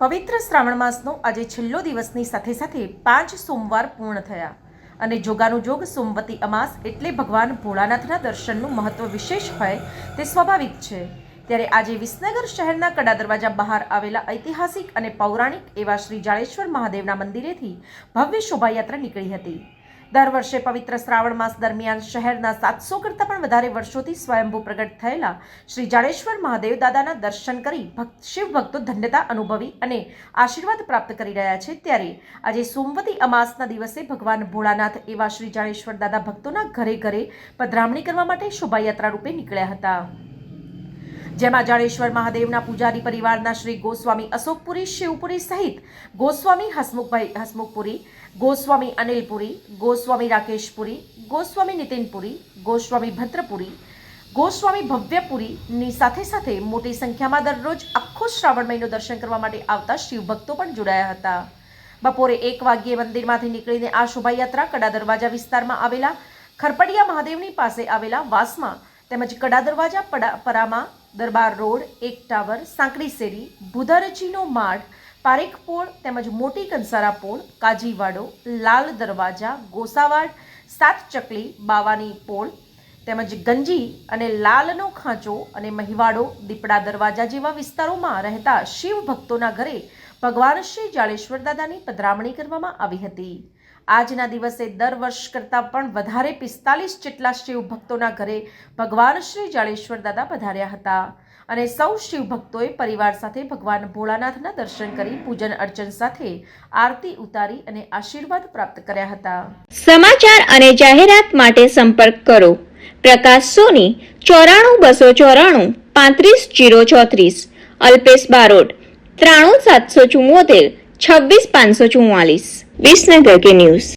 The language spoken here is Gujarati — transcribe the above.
પવિત્ર શ્રાવણ માસનો આજે છેલ્લો દિવસની સાથે સાથે પાંચ સોમવાર પૂર્ણ થયા અને જોગાનું જોગ સોમવતી અમાસ એટલે ભગવાન ભોળાનાથના દર્શનનું મહત્વ વિશેષ હોય તે સ્વાભાવિક છે. ત્યારે આજે વિસનગર શહેરના કડા દરવાજા બહાર આવેલા ઐતિહાસિક અને પૌરાણિક એવા શ્રી જાળેશ્વર મહાદેવના મંદિરેથી ભવ્ય શોભાયાત્રા નીકળી હતી. દર વર્ષે પવિત્ર શ્રાવણ માસ દરમિયાન શહેરના સાતસો કરતાં પણ વધારે વર્ષોથી સ્વયંભૂ પ્રગટ થયેલા શ્રી જાડેશ્વર મહાદેવ દાદાના દર્શન કરી ભક્ત શિવ ભક્તો ધન્યતા અનુભવી અને આશીર્વાદ પ્રાપ્ત કરી રહ્યા છે. ત્યારે આજે સોમવતી અમાસના દિવસે ભગવાન ભોળાનાથ એવા શ્રી જાડેશ્વર દાદા ભક્તોના ઘરે ઘરે પધરામણી કરવા માટે શોભાયાત્રા રૂપે નીકળ્યા હતા. જેમાં જાડેશ્વર મહાદેવના પૂજારી પરિવારના શ્રી ગોસ્વામી અશોકપુરી, શિવપુરી સહિત ગોસ્વામી હસમુખભાઈ હસમુખપુરી, ગોસ્વામી અનિલપુરી, ગોસ્વામી રાકેશપુરી, ગોસ્વામી નીતિનપુરી, ગોસ્વામી ભદ્રપુરી, ગોસ્વામી ભવ્યપુરીની સાથે સાથે મોટી સંખ્યામાં દરરોજ આખો શ્રાવણ મહિનો દર્શન કરવા માટે આવતા શિવભક્તો પણ જોડાયા હતા. બપોરે એક વાગ્યે મંદિરમાંથી નીકળીને આ શોભાયાત્રા કડા દરવાજા વિસ્તારમાં આવેલા ખરપડિયા મહાદેવની પાસે આવેલા વાસમાં તેમજ કડા દરવાજા પડા પરામાં દરબાર રોડ, એક ટાવર, સાંકડી શેરી ભુદરજીનો માળ પારેખપોળ તેમજ મોટી કંસારા પોળ, કાજીવાડો, લાલ દરવાજા, ગોસાવાડ, સાત ચકલી, બાવાની પોળ તેમજ ગંજી અને લાલનો ખાંચો અને મહિવાડો દીપડા દરવાજા જેવા વિસ્તારોમાં રહેતા શિવ ભક્તોના ઘરે ભગવાન શ્રી જાડેશ્વર દાદાની પધરામણી કરવામાં આવી હતી. આજના દિવસે દર વર્ષ કરતાં પણ વધારે પિસ્તાલીસ જેટલા શિવ ભક્તોના ઘરે ભગવાન શ્રી જાડેશ્વર દાદા પધાર્યા હતા. અને સૌ શિવ ભક્તોએ પરિવાર સાથે ભગવાન ભોળાનાથના દર્શન કરી પૂજન અર્ચન સાથે આરતી ઉતારી અને આશીર્વાદ પ્રાપ્ત કર્યા હતા. સમાચાર અને જાહેરાત માટે સંપર્ક કરો. પ્રકાશ સોની, ચોરાણું બસો ચોરાણું, પાંત્રીસ જીરો ચોત્રીસ. અલ્પેશ બારોટ, ત્રાણું સાતસો ચુમ્મોતેર છવ્વીસ પાંચસો ચુમ્માલીસ વિસનગર કે ન્યૂઝ